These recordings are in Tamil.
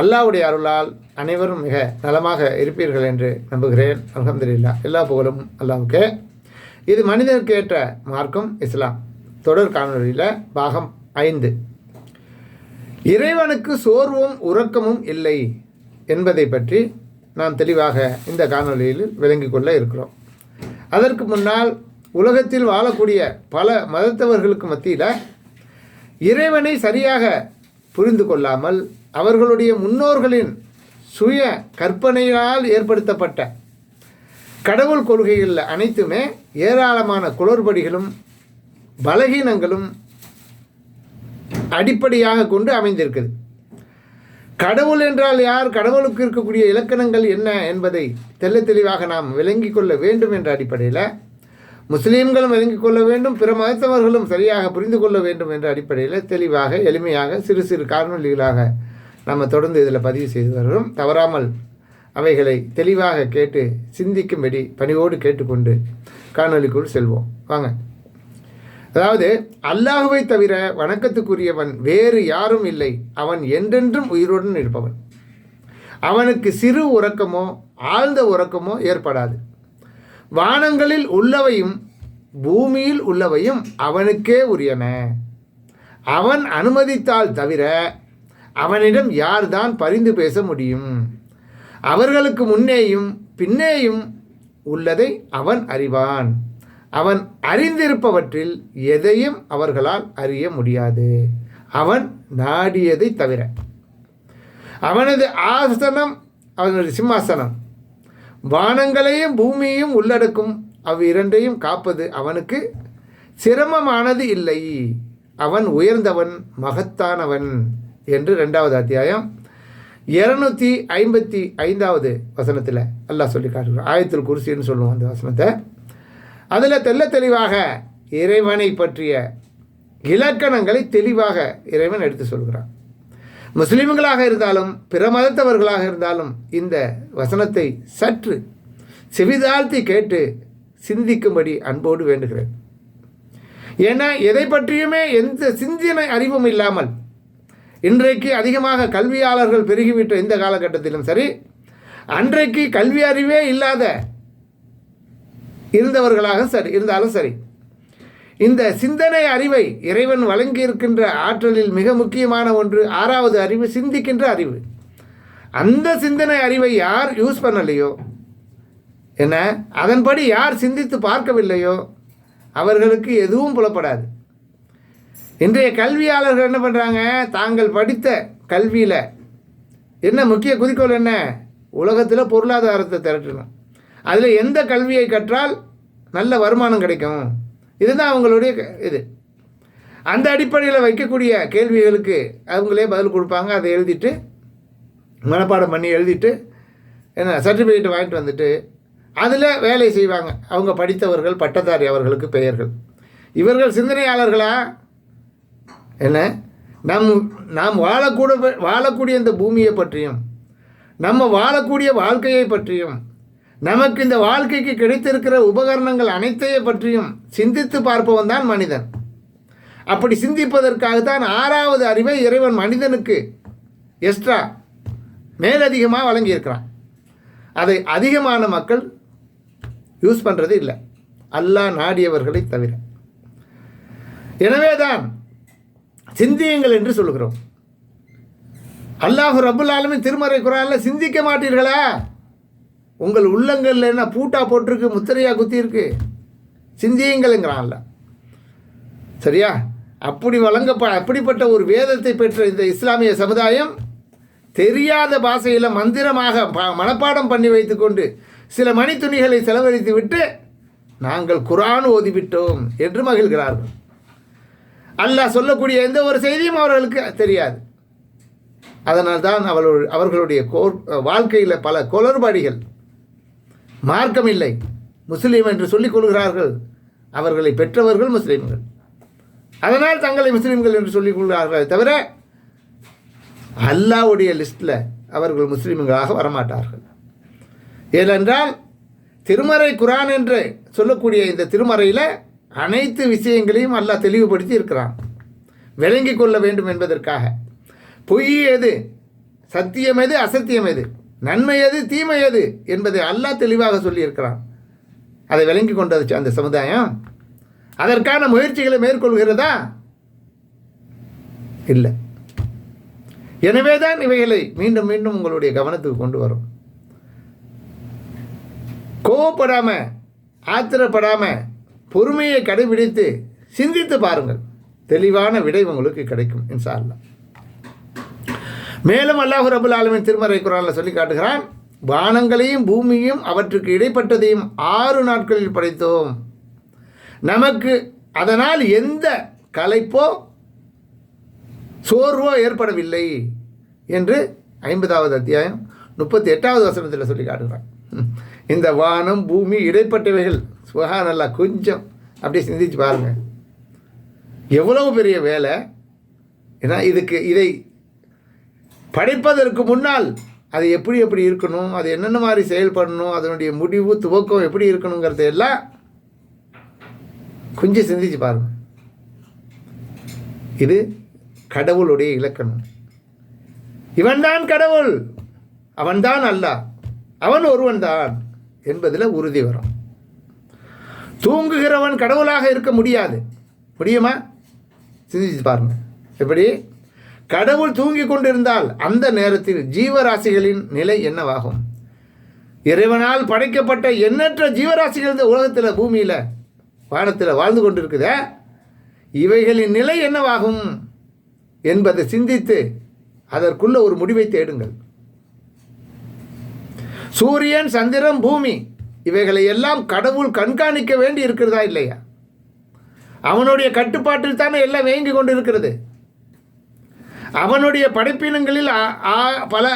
அல்லாவுடைய அருளால் அனைவரும் மிக நலமாக இருப்பீர்கள் என்று நம்புகிறேன். அலமதுல்லா எல்லா புகழும் அல்லாவுக்கு. இது மனிதனுக்கு ஏற்ற மார்க்கம் இஸ்லாம். தொடர் காணொலியில் பாகம் ஐந்து. இறைவனுக்கு சோர்வும் உறக்கமும் இல்லை என்பதை பற்றி நாம் தெளிவாக இந்த காணொலியில் விளங்கிக் கொள்ள இருக்கிறோம். அதற்கு முன்னால் உலகத்தில் வாழக்கூடிய பல மதத்தவர்களுக்கு மத்தியில் இறைவனை சரியாக புரிந்து கொள்ளாமல் அவர்களுடைய முன்னோர்களின் சுய கற்பனையால் ஏற்படுத்தப்பட்ட கடவுள் கொள்கைகளில் அனைத்துமே ஏராளமான குளறுபடிகளும் பலகீனங்களும் அடிப்படையாக கொண்டு அமைந்திருக்குது கடவுள் என்றால் யார்? கடவுளுக்கு இருக்கக்கூடிய இலக்கணங்கள் என்ன என்பதை தெல்ல தெளிவாக நாம் விளங்கி கொள்ள வேண்டும் என்ற அடிப்படையில் முஸ்லீம்களும் விளங்கி கொள்ள வேண்டும் பிற மதத்தவர்களும் சரியாக புரிந்து கொள்ள வேண்டும் என்ற அடிப்படையில் தெளிவாக எளிமையாக சிறு சிறு காணொலிகளாக நம்ம தொடர்ந்து இதில் பதிவு செய்து வருகிறோம். தவறாமல் அவைகளை தெளிவாக கேட்டு சிந்திக்கும்படி பணிவோடு கேட்டுக்கொண்டு காணொலிக்குள் செல்வோம். வாங்க. அதாவது அல்லாஹுவை தவிர வணக்கத்துக்குரியவன் வேறு யாரும் இல்லை. அவன் என்றென்றும் உயிருடன் இருப்பவன். அவனுக்கு சிறு உறக்கமோ ஆழ்ந்த உறக்கமோ ஏற்படாது. வானங்களில் உள்ளவையும் பூமியில் உள்ளவையும் அவனுக்கே உரியன. அவன் அனுமதித்தால் தவிர அவனிடம் யார்தான் பரிந்து பேச முடியும்? அவர்களுக்கு முன்னேயும் பின்னேயும் உள்ளதை அவன் அறிவான். அவன் அறிந்திருப்பவற்றில் எதையும் அவர்களால் அறிய முடியாது. அவன் நாடியதை தவிர. அவனது ஆசனம் அவனது சிம்மாசனம் வானங்களையும் பூமியையும் உள்ளடக்கும் அவ்விரண்டையும் காப்பது அவனுக்கு சிரமமானது இல்லை. அவன் உயர்ந்தவன் மகத்தானவன். என்று ரெண்டாவது அத்தியாயம். இரநூத்தி ஐம்பத்தி ஐந்தாவது வசனத்தில் அல்லாஹ் சொல்லி காட்டுகிறோம் ஆயத்தில் குருசின்னு சொல்லுவோம் அந்த வசனத்தை. அதில் தெள்ள தெளிவாக இறைவனை பற்றிய இலக்கணங்களை தெளிவாக இறைவன் எடுத்து சொல்கிறான். முஸ்லீம்களாக இருந்தாலும் பிற மதத்தவர்களாக இருந்தாலும் இந்த வசனத்தை சற்று செவிதாழ்த்தி கேட்டு சிந்திக்கும்படி அன்போடு வேண்டுகிறேன். ஏன்னா எதை பற்றியுமே எந்த சிந்தனை அறிவும் இல்லாமல் இன்றைக்கு அதிகமாக கல்வியாளர்கள் பெருகிவிட்ட இந்த காலகட்டத்திலும் சரி அன்றைக்கு கல்வி அறிவே இல்லாத இருந்தவர்களாக சரி இருந்தாலும் சரி இந்த சிந்தனை அறிவை இறைவன் வழங்கியிருக்கின்ற ஆற்றலில் மிக முக்கியமான ஒன்று ஆறாவது அறிவு சிந்திக்கின்ற அறிவு. அந்த சிந்தனை அறிவை யார் யூஸ் பண்ணலையோ என்ன அதன்படி யார் சிந்தித்து பார்க்கவில்லையோ அவர்களுக்கு எதுவும் புலப்படாது. இன்றைய கல்வியாளர்கள் என்ன பண்ணுறாங்க தாங்கள் படித்த கல்வியில் என்ன முக்கிய குறிக்கோள் என்ன? உலகத்தில் பொருளாதாரத்தை திரட்டணும். அதில் எந்த கல்வியை கற்றால் நல்ல வருமானம் கிடைக்கும்? இதுதான் அவங்களுடைய க- இது. அந்த அடிப்படையில் வைக்கக்கூடிய கேள்விகளுக்கு அவங்களே பதில் கொடுப்பாங்க. அதை எழுதிட்டு மனப்பாடம் பண்ணி எழுதிட்டு என்ன சர்டிஃபிகேட் வாங்கிட்டு வந்துட்டு அதில் வேலை செய்வாங்க. அவங்க படித்தவர்கள் பட்டதாரி அவர்களுக்கு பெயர்கள். இவர்கள் சிந்தனையாளர்களாக என்ன? நம் நாம் வாழக்கூட வாழக்கூடிய இந்த பூமியை பற்றியும் நம்ம வாழக்கூடிய வாழ்க்கையை பற்றியும் நமக்கு இந்த வாழ்க்கைக்கு கிடைத்திருக்கிற உபகரணங்கள் அனைத்தையும் பற்றியும் சிந்தித்து பார்ப்பவன் தான் மனிதன். அப்படி சிந்திப்பதற்காகத்தான் ஆறாவது அறிவை இறைவன் மனிதனுக்கு எக்ஸ்ட்ரா மேலதிகமாக வழங்கியிருக்கிறான். அதை அதிகமான மக்கள் யூஸ் பண்ணுறது இல்லை. அல்லா நாடியவர்களை தவிர. எனவே தான் சிந்தியுங்கள் என்று சொல்லுகிறோம். அல்லாஹு ரபுல் ஆலமின் திருமறை குரான்ல சிந்திக்க மாட்டீர்களா? உங்கள் உள்ளங்கள்ல என்ன பூட்டா போட்டிருக்கு முத்திரையா குத்தியிருக்கு? சிந்தியுங்கள்ங்கிறான்ல சரியா? அப்படி வழங்கப்ப அப்படிப்பட்ட ஒரு வேதத்தை பெற்ற இந்த இஸ்லாமிய சமுதாயம் தெரியாத பாஷையில் மந்திரமாக மனப்பாடம் பண்ணி வைத்துக்கொண்டு சில மணித்துணிகளை செலவழித்து விட்டு நாங்கள் குரான் ஓதிவிட்டோம் என்று மகிழ்கிறார்கள். அல்லாஹ் சொல்லக்கூடிய எந்த ஒரு செய்தியும் அவர்களுக்கு தெரியாது. அதனால் தான் அவர்கள் அவர்களுடைய கோர் வாழ்க்கையில் பல குளறுபாடிகள். மார்க்கம் இல்லை முஸ்லீம் என்று சொல்லிக் கொள்கிறார்கள். அவர்களை பெற்றவர்கள் முஸ்லீம்கள். அதனால் தங்களை முஸ்லீம்கள் என்று சொல்லிக் கொள்கிறார்கள் தவிர அல்லாவுடைய லிஸ்ட்டில் அவர்கள் முஸ்லீம்களாக வரமாட்டார்கள். ஏனென்றால் திருமறை குரான் என்று சொல்லக்கூடிய இந்த திருமறையில் அனைத்து விஷயங்களையும் அல்லாஹ் தெளிவுபடுத்தி இருக்கிறான். விளங்கி கொள்ள வேண்டும் என்பதற்காக. பொய் எது? சத்தியம் எது? அசத்தியம் எது? நன்மை எது? தீமை எது? என்பதை அல்லாஹ் தெளிவாக சொல்லியிருக்கிறான். அதை விளங்கி கொண்டது அந்த சமுதாயம். அதற்கான முயற்சிகளை மேற்கொள்கிறதா? இல்லை. எனவே தான் இவைகளை மீண்டும் மீண்டும் உங்களுடைய கவனத்துக்கு கொண்டு வரும். கோவப்படாமல் ஆத்திரப்படாமல் பொறுமையை கடைபிடித்து சிந்தித்து பாருங்கள். தெளிவான விடை உங்களுக்கு கிடைக்கும் இன்ஷா அல்லாஹ் மேலும் அல்லாஹு ரபுல் ஆலமின் திருமறை குரானில் சொல்லி காட்டுகிறான் வானங்களையும் பூமியும் அவற்றுக்கு இடைப்பட்டதையும் ஆறு நாட்களில் படைத்தோம். நமக்கு அதனால் எந்த கலைப்போ சோர்வோ ஏற்படவில்லை என்று ஐம்பதாவது அத்தியாயம் முப்பத்தி எட்டாவது வசனத்தில் சொல்லி காட்டுகிறான். இந்த வானம் பூமி இடைப்பட்டவைகள் சுகானல்லா கொஞ்சம் அப்படியே சிந்திச்சு பாருங்கள் எவ்வளவு பெரிய வேலை? ஏன்னா இதுக்கு இதை படைப்பதற்கு முன்னால் அது எப்படி எப்படி இருக்கணும் அது என்னென்ன மாதிரி செயல்படணும் அதனுடைய முடிவு துவக்கம் எப்படி இருக்கணுங்கிறத எல்லாம் கொஞ்சம் சிந்திச்சு பாருங்க. இது கடவுளுடைய இலக்கணம். இவன்தான் கடவுள் அவன்தான் அல்ல அவன் ஒருவன்தான் என்பதில் உறுதி வரும். தூங்குகிறவன் கடவுளாக இருக்க முடியாது. முடியுமா சிந்திச்சு பாருங்க. எப்படி? கடவுள் தூங்கி கொண்டிருந்தால் அந்த நேரத்தில் ஜீவராசிகளின் நிலை என்னவாகும்? இறைவனால் படைக்கப்பட்ட எண்ணற்ற ஜீவராசிகள் இந்த உலகத்தில் பூமியில் வானத்தில் வாழ்ந்து கொண்டிருக்குதே. இவைகளின் நிலை என்னவாகும் என்பதை சிந்தித்து அதற்குள்ள ஒரு முடிவை தேடுங்கள். சூரியன் சந்திரன் பூமி இவைகளை எல்லாம் கடவுள் கண்காணிக்க வேண்டி இருக்கிறதா இல்லையா? அவனுடைய கட்டுப்பாட்டில் தானே எல்லாம் வேங்கி கொண்டு இருக்கிறது அவனுடைய படைப்பினங்களில் ஆ- பல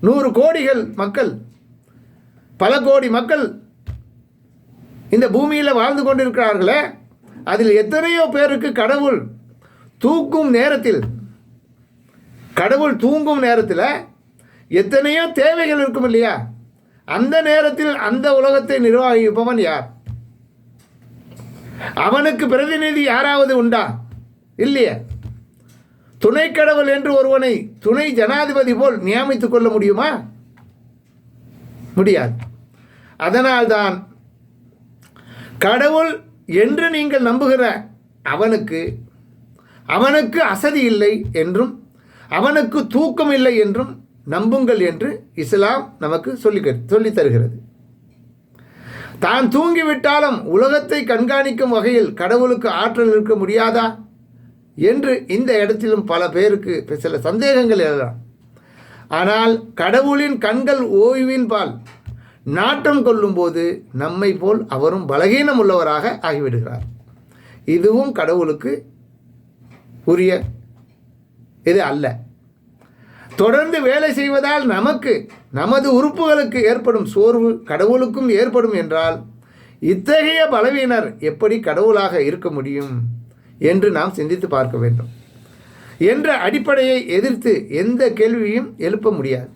நூறு கோடிகள் மக்கள் பல கோடி மக்கள் இந்த பூமியில் வாழ்ந்து கொண்டிருக்கிறார்களே அதில் எத்தனையோ பேருக்கு கடவுள் தூக்கும் நேரத்தில் கடவுள் தூங்கும் நேரத்தில் எத்தனையோ தேவைகள் இருக்கும் இல்லையா? அந்த நேரத்தில் அந்த உலகத்தை நிர்வகிப்பவன் யார்? அவனுக்கு பிரதிநிதி யாராவது உண்டா? இல்லையா. துணை கடவுள் என்று ஒருவனை துணை ஜனாதிபதி போல் நியமித்துக் கொள்ள முடியுமா? முடியாது. அதனால்தான் கடவுள் என்று நீங்கள் நம்புகிற அவனுக்கு அவனுக்கு அசதி இல்லை என்றும் அவனுக்கு தூக்கம் இல்லை என்றும் நம்புங்கள் என்று இஸ்லாம் நமக்கு சொல்லி சொல்லித் தருகிறது. தான் தூங்கிவிட்டாலும் உலகத்தை கண்காணிக்கும் வகையில் கடவுளுக்கு ஆற்றல் இருக்க முடியாதா? என்று இந்த இடத்திலும் பல பேருக்கு சில சந்தேகங்கள் எழலாம் ஆனால் கடவுளின் கண்கள் ஓய்வின் பால். நாட்டம் கொள்ளும்போது நம்மை போல் அவரும் பலகீனம் உள்ளவராக ஆகிவிடுகிறார். இதுவும் கடவுளுக்கு உரிய இது அல்ல. தொடர்ந்து வேலை செய்வதால் நமக்கு நமது உறுப்புகளுக்கு ஏற்படும் சோர்வு கடவுளுக்கும் ஏற்படும் என்றால் இத்தகைய பலவீனர் எப்படி கடவுளாக இருக்க முடியும் என்று நாம் சிந்தித்து பார்க்க வேண்டும். என்ற அடிப்படையை எதிர்த்து எந்த கேள்வியும் எழுப்ப முடியாது.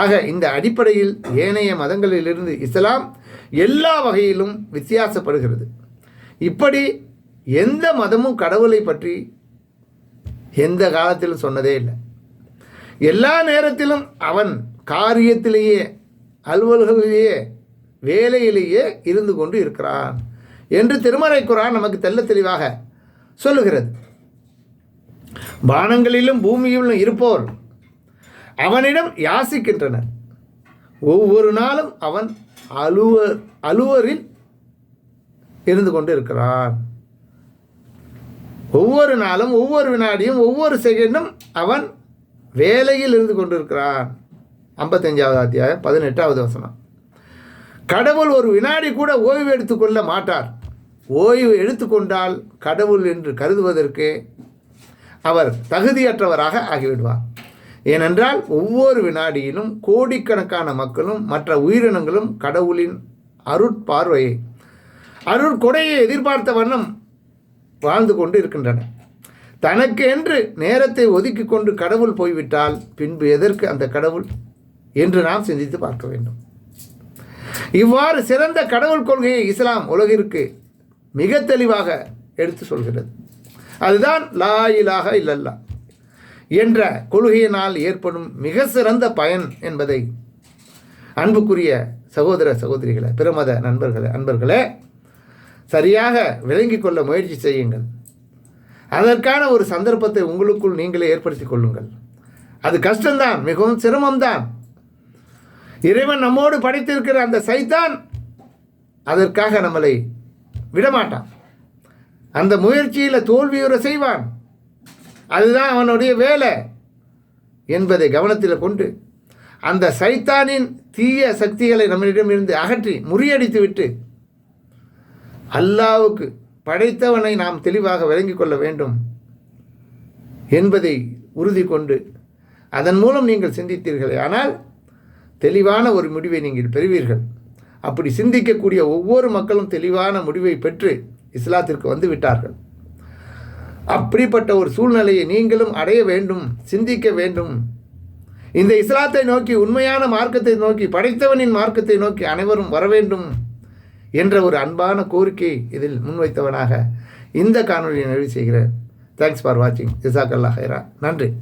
ஆக இந்த அடிப்படையில் ஏனைய மதங்களிலிருந்து இஸ்லாம் எல்லா வகையிலும் வித்தியாசப்படுகிறது. இப்படி எந்த மதமும் கடவுளை பற்றி எந்த காலத்திலும் சொன்னதே இல்லை. எல்லா நேரத்திலும் அவன் காரியத்திலேயே அலுவல்களிலேயே வேலையிலேயே இருந்து கொண்டு இருக்கிறான். என்று திருமறை குரான் நமக்கு தெல்ல தெளிவாக சொல்லுகிறது. வானங்களிலும் பூமியிலும் இருப்போர் அவனிடம் யாசிக்கின்றனர். ஒவ்வொரு நாளும் அவன் அலுவ அலுவரில் இருந்து கொண்டு இருக்கிறான். ஒவ்வொரு நாளும் ஒவ்வொரு வினாடியும் ஒவ்வொரு செகண்டும் அவன் வேலையில் இருந்து கொண்டிருக்கிறான். ஐம்பத்தஞ்சாவது அத்தியாயம் பதினெட்டாவது வசனம். கடவுள் ஒரு வினாடி கூட ஓய்வு எடுத்துக்கொள்ள மாட்டார். ஓய்வு எடுத்துக்கொண்டால் கடவுள் என்று கருதுவதற்கு அவர் தகுதியற்றவராக ஆகிவிடுவார். ஏனென்றால் ஒவ்வொரு வினாடியிலும் கோடிக்கணக்கான மக்களும் மற்ற உயிரினங்களும் கடவுளின் அருட்பார்வையை அருட்கொடையை எதிர்பார்த்த வண்ணம் வாழ்ந்து கொண்டு இருக்கின்றன தனக்கு என்று நேரத்தை ஒதுக்கி கொண்டு கடவுள் போய்விட்டால் பின்பு எதற்கு அந்த கடவுள்? என்று நாம் சிந்தித்து பார்க்க வேண்டும். இவ்வாறு சிறந்த கடவுள் கொள்கையை இஸ்லாம் உலகிற்கு மிக தெளிவாக எடுத்து சொல்கிறது. அதுதான் லா இலாக இல்லல்லா என்ற கொள்கையினால் ஏற்படும் மிக சிறந்த பயன் என்பதை அன்புக்குரிய சகோதர சகோதரிகளை பிரமத நண்பர்களே அன்பர்களே சரியாக விளங்கிக் கொள்ள முயற்சி செய்யுங்கள். அதற்கான ஒரு சந்தர்ப்பத்தை உங்களுக்குள் நீங்களே ஏற்படுத்தி கொள்ளுங்கள். அது கஷ்டம்தான் மிகவும் சிரமம்தான். இறைவன் நம்மோடு படைத்திருக்கிற அந்த சைத்தான் அதற்காக நம்மளை விடமாட்டான். அந்த முயற்சியில் தோல்வியுற செய்வான். அதுதான் அவனுடைய வேலை என்பதை கவனத்தில் கொண்டு அந்த சைத்தானின் தீய சக்திகளை நம்மளிடமிருந்து அகற்றி முறியடித்து விட்டு அல்லாவுக்கு படைத்தவனை நாம் தெளிவாக விளங்கிக் கொள்ள வேண்டும் என்பதை உறுதி கொண்டு அதன் மூலம் நீங்கள் சிந்தித்தீர்களே. ஆனால் தெளிவான ஒரு முடிவை நீங்கள் பெறுவீர்கள். அப்படி சிந்திக்கக்கூடிய ஒவ்வொரு மக்களும் தெளிவான முடிவை பெற்று இஸ்லாத்திற்கு வந்து விட்டார்கள். அப்படிப்பட்ட ஒரு சூழ்நிலையை நீங்களும் அடைய வேண்டும் சிந்திக்க வேண்டும். இந்த இஸ்லாத்தை நோக்கி உண்மையான மார்க்கத்தை நோக்கி படைத்தவனின் மார்க்கத்தை நோக்கி அனைவரும் வர வேண்டும். என்ற ஒரு அன்பான கோரிக்கை இதில் முன்வைத்தவனாக இந்த காணொலியை நிறைவு செய்கிறேன். தேங்க்ஸ் ஃபார் வாட்சிங் ஜிசாக் அல்லா ஹைரா. நன்றி.